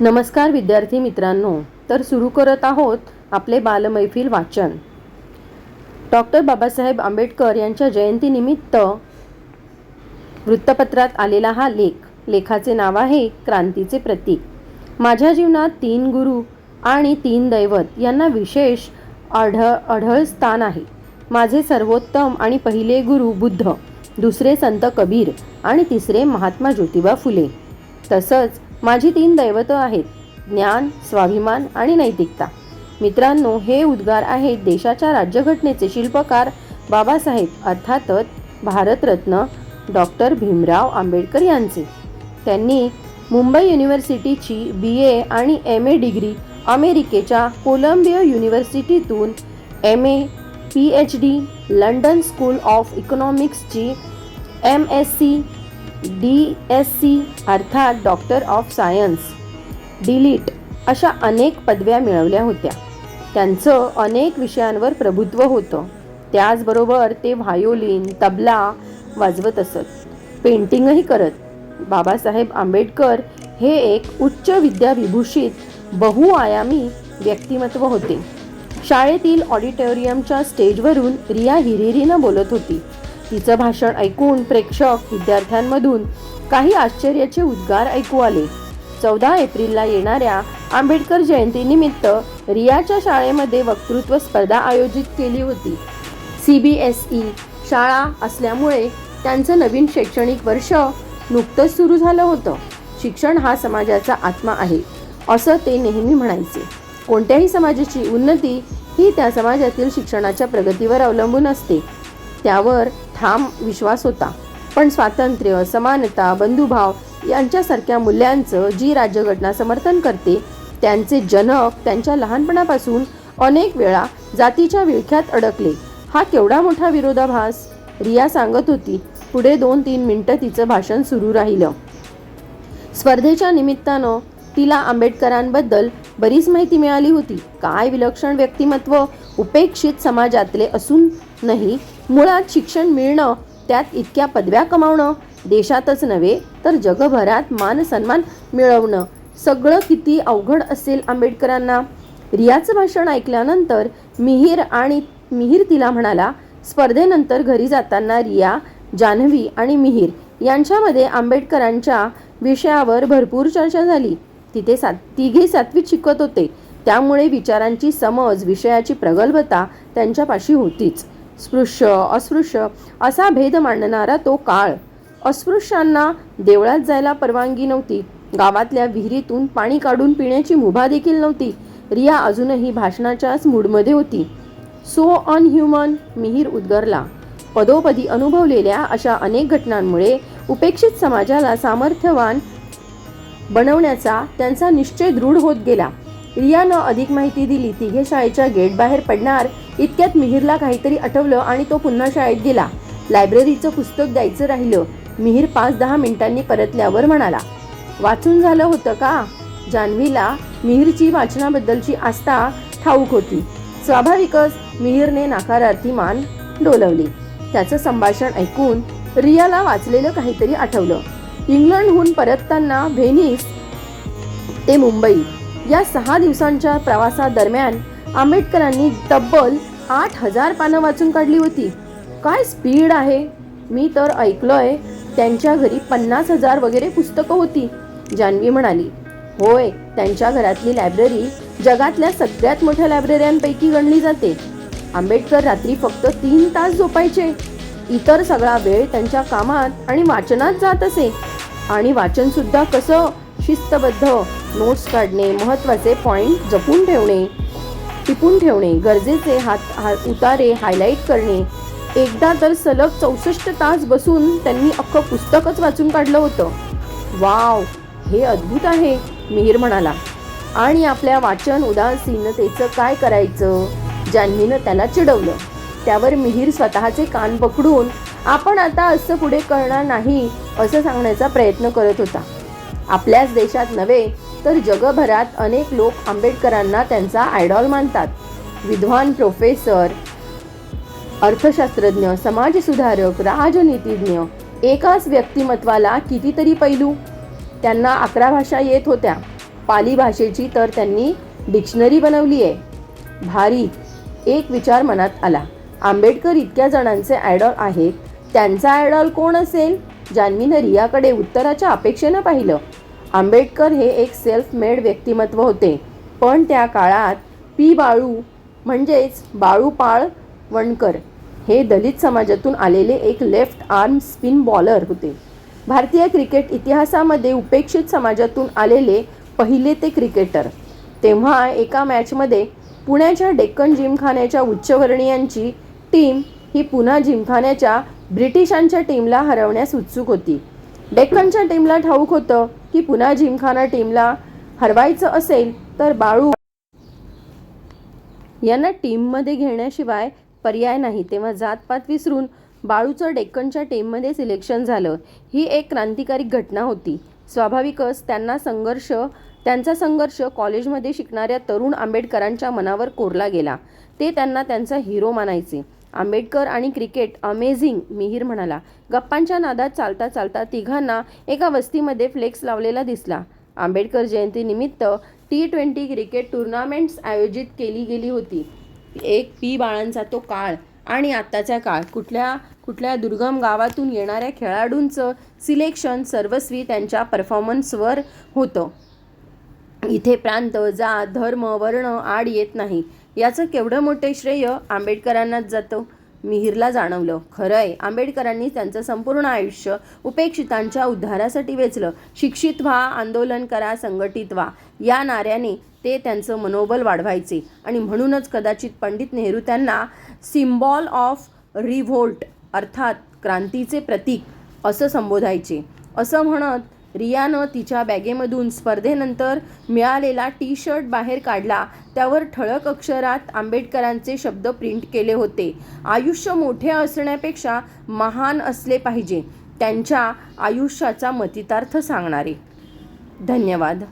नमस्कार विद्यार्थी मित्रांनो तर सुरू करत आहोत आपले बालमैफिल वाचन. डॉक्टर बाबासाहेब आंबेडकर यांच्या जयंतीनिमित्त वृत्तपत्रात आलेला हा लेख लेखाचे नाव आहे क्रांतीचे प्रतीक. माझ्या जीवनात तीन गुरु आणि तीन दैवत यांना विशेष आढळ आढळ स्थान आहे. माझे सर्वोत्तम आणि पहिले गुरु बुद्ध दुसरे संत कबीर आणि तिसरे महात्मा ज्योतिबा फुले. तसंच माझी तीन दैवतं आहेत ज्ञान स्वाभिमान आणि नैतिकता. मित्रांनो हे उद्गार आहेत देशाच्या राज्यघटनेचे शिल्पकार बाबासाहेब अर्थातच भारतरत्न डॉक्टर भीमराव आंबेडकर यांचे. त्यांनी मुंबई युनिव्हर्सिटीची बी ए आणि एम ए डिग्री अमेरिकेच्या Columbia युनिव्हर्सिटीतून M A P H D London school of इकॉनॉमिक्सची M S C D S C अर्थात doctor of science D Litt अशा अनेक पदव्या मिळवल्या होत्या. त्यांचं अनेक विषयांवर प्रभुत्व होतं. त्याचबरोबर ते व्हायोलिन तबला वाजवत असत. पेंटिंगही करत. बाबासाहेब आंबेडकर हे एक उच्च विद्याविभूषित बहुआयामी व्यक्तिमत्व होते. शाळेतील ऑडिटोरियमच्या स्टेजवरून रिया हिरिरीनं बोलत होती. तिचं भाषण ऐकून प्रेक्षक विद्यार्थ्यांमधून काही आश्चर्याचे उद्गार ऐकू आले. चौदा एप्रिलला येणाऱ्या आंबेडकर जयंतीनिमित्त रियाच्या शाळेमध्ये वक्तृत्व स्पर्धा आयोजित केली होती. सी बी एस ई शाळा असल्यामुळे त्यांचं नवीन शैक्षणिक वर्ष नुकतंच सुरू झालं होतं. शिक्षण हा समाजाचा आत्मा आहे असं ते नेहमी म्हणायचे. कोणत्याही समाजाची उन्नती ही त्या समाजातील शिक्षणाच्या प्रगतीवर अवलंबून असते. त्यावर ठाम विश्वास होता. पण स्वातंत्र्य समानता बंधुभाव यांच्यासारख्या मूल्यांचं जी राज्यघटना समर्थन करते त्यांचे जनक त्यांच्या लहानपणापासून अनेक वेळा जातीच्या विळख्यात अडकले. हा केवढा मोठा विरोधाभास? रिया सांगत होती पुढे दोन तीन मिनटं तिचं भाषण सुरू राहिलं. स्पर्धेच्या निमित्तानं तिला आंबेडकरांबद्दल बरीच माहिती मिळाली होती. काय विलक्षण व्यक्तिमत्व उपेक्षित समाजातले असूनही मुळात शिक्षण मिळणं त्यात इतक्या पदव्या कमावणं देशातच नव्हे तर जगभरात मान सन्मान मिळवणं सगळं किती अवघड असेल आंबेडकरांना? रियाचं भाषण ऐकल्यानंतर मिहीर आणि मिहीर तिला म्हणाला स्पर्धेनंतर घरी जाताना रिया जान्हवी आणि मिहीर यांच्यामध्ये आंबेडकरांच्या विषयावर भरपूर चर्चा झाली. तिथे सात तिघे सातवीत शिकत होते. त्यामुळे विचारांची समज विषयाची प्रगल्भता त्यांच्यापाशी होतीच. स्पृश्य अस्पृश्य असा भेद मांडणारा तो काळ. अस्पृश्यांना देवळात जायला परवानगी नव्हती. गावातल्या विहिरीतून पाणी काढून पिण्याची मुभा देखील नव्हती. रिया अजूनही भाषणाच्याच मूडमध्ये होती. सो अनह्युमन मिहीर उद्गरला. पदोपदी अनुभवलेल्या अशा अनेक घटनांमुळे उपेक्षित समाजाला सामर्थ्यवान बनवण्याचा त्यांचा निश्चय दृढ होत गेला. रियानं अधिक माहिती दिली तिघे शाळेच्या गेट बाहेर पडणार इतक्यात मिहीरला काहीतरी आठवलं आणि तो पुन्हा शाळेत गेला. लायब्ररीचं पुस्तक द्यायचं राहिलं. मिहीर पाच दहा मिनिटांनी परतल्यावर म्हणाला वाचून झालं होतं का? जान्हवीला मिहीरची वाचनाबद्दलची आस्था ठाऊक होती. स्वाभाविकच मिहीरने नाकारार्थी मान डोलवली. त्याचं संभाषण ऐकून रियाला वाचलेलं काहीतरी आठवलं. इंग्लंडहून परतताना व्हेनिस ते मुंबई या सहा दिवसांच्या प्रवासादरम्यान आंबेडकरांनी तब्बल आठ हजार पानं वाचून काढली होती. काय स्पीड आहे? मी तर ऐकलोय त्यांच्या घरी पन्नास हजार वगैरे पुस्तकं होती जान्हवी म्हणाली. होय त्यांच्या घरातली लायब्ररी जगातल्या सगळ्यात मोठ्या लायब्रऱ्यांपैकी गणली जाते. आंबेडकर रात्री फक्त तीन तास झोपायचे. इतर सगळा वेळ त्यांच्या कामात आणि वाचनात जात असे. आणि वाचनसुद्धा कसं शिस्तबद्ध नोट्स काढणे महत्त्वाचे पॉईंट जपून ठेवणे टिपून ठेवणे गरजेचे हात हा उतारे हायलाईट करणे. एकदा तर सलग चौसष्ट तास बसून त्यांनी अख्खं पुस्तकच वाचून काढलं होतं. वाव! हे अद्भुत आहे मिहीर म्हणाला. आणि आपल्या वाचन उदासीनतेचं काय करायचं? जान्हवीनं त्याला चिडवलं. त्यावर मिहीर स्वतःचे कान पकडून आपण आता असं पुढे करणार नाही असं सांगण्याचा प्रयत्न करत होता. आपल्याच देशात नव्हे तर जगभरात अनेक लोक आंबेडकरांना त्यांचा आयडॉल मानतात. विद्वान प्रोफेसर अर्थशास्त्रज्ञ समाजसुधारक राजनीतिज्ञ एकाच व्यक्तिमत्वाला कितीतरी पैलू. त्यांना अकरा भाषा येत होत्या. पाली भाषेची तर त्यांनी डिक्शनरी बनवली आहे. भारी. एक विचार मनात आला. आंबेडकर इतक्या जणांचे आयडॉल आहेत त्यांचा आयडॉल कोण असेल? जान्हवीनं रियाकडे उत्तराच्या अपेक्षेनं पाहिलं. आंबेडकर हे एक सेल्फ मेड व्यक्तिमत्व होते. पण त्या काळात पी बाळू म्हणजेच बाळू पाळ वणकर हे दलित समाजातून आलेले एक लेफ्ट आर्म स्पिन बॉलर होते. भारतीय क्रिकेट इतिहासामध्ये उपेक्षित समाजातून आलेले पहिले ते क्रिकेटर तेव्हा एका मॅचमध्ये पुण्याच्या डेक्कन जिमखान्याच्या उच्चवर्णीयांची टीम ही पुन्हा जिमखान्याच्या ब्रिटिशांच्या टीमला हरवण्यास उत्सुक होती. डेक्कनच्या टीमला ठाऊक होतं की पुन्हा जिमखाना टीमला हरवायचं असेल तर बाळू यांना टीममध्ये घेण्याशिवाय पर्याय नाही. तेव्हा जातपात विसरून बाळूचं डेक्कनच्या टीममध्ये सिलेक्शन झालं. ही एक क्रांतिकारी घटना होती. स्वाभाविकच त्यांना संघर्ष त्यांचा संघर्ष कॉलेजमध्ये शिकणाऱ्या तरुण आंबेडकरांच्या मनावर कोरला गेला. ते त्यांना त्यांचा हिरो मानायचे. आंबेडकर आणि क्रिकेट अमेझिंग मिहीर म्हणाला. गप्पांच्या नादात चालता चालता तिघांना एका वस्तीमध्ये फ्लेक्स लावलेला दिसला. आंबेडकर जयंतीनिमित्त टी ट्वेंटी क्रिकेट टुर्नामेंट्स आयोजित केली गेली होती. एक पी बाळांचा तो काळ आणि आत्ताचा काळ. कुठल्या कुठल्या दुर्गम गावातून येणाऱ्या खेळाडूंचं सिलेक्शन सर्वस्वी त्यांच्या परफॉर्मन्सवर होतं. इथे प्रांत जात धर्म वर्ण आड येत नाही. याचं केवढं मोठे श्रेय आंबेडकरांनाच जातं मिहीरला जाणवलं. खरंय आंबेडकरांनी त्यांचं संपूर्ण आयुष्य उपेक्षितांच्या उद्धारासाठी वेचलं. शिक्षित व्हा आंदोलन करा संघटित व्हा. या नाऱ्याने ते त्यांचं मनोबल वाढवायचे. आणि म्हणूनच कदाचित पंडित नेहरू त्यांना सिम्बॉल ऑफ रिव्होल्ट अर्थात क्रांतीचे प्रतीक असं संबोधायचे. असं म्हणत रियानं तिच्या बॅगेमधून स्पर्धेनंतर मिळालेला टी शर्ट बाहेर काढला. त्यावर ठळक अक्षरात आंबेडकरांचे शब्द प्रिंट केले होते. आयुष्य मोठे असण्यापेक्षा महान असले पाहिजे त्यांच्या आयुष्याचा मतितार्थ सांगणारे. धन्यवाद.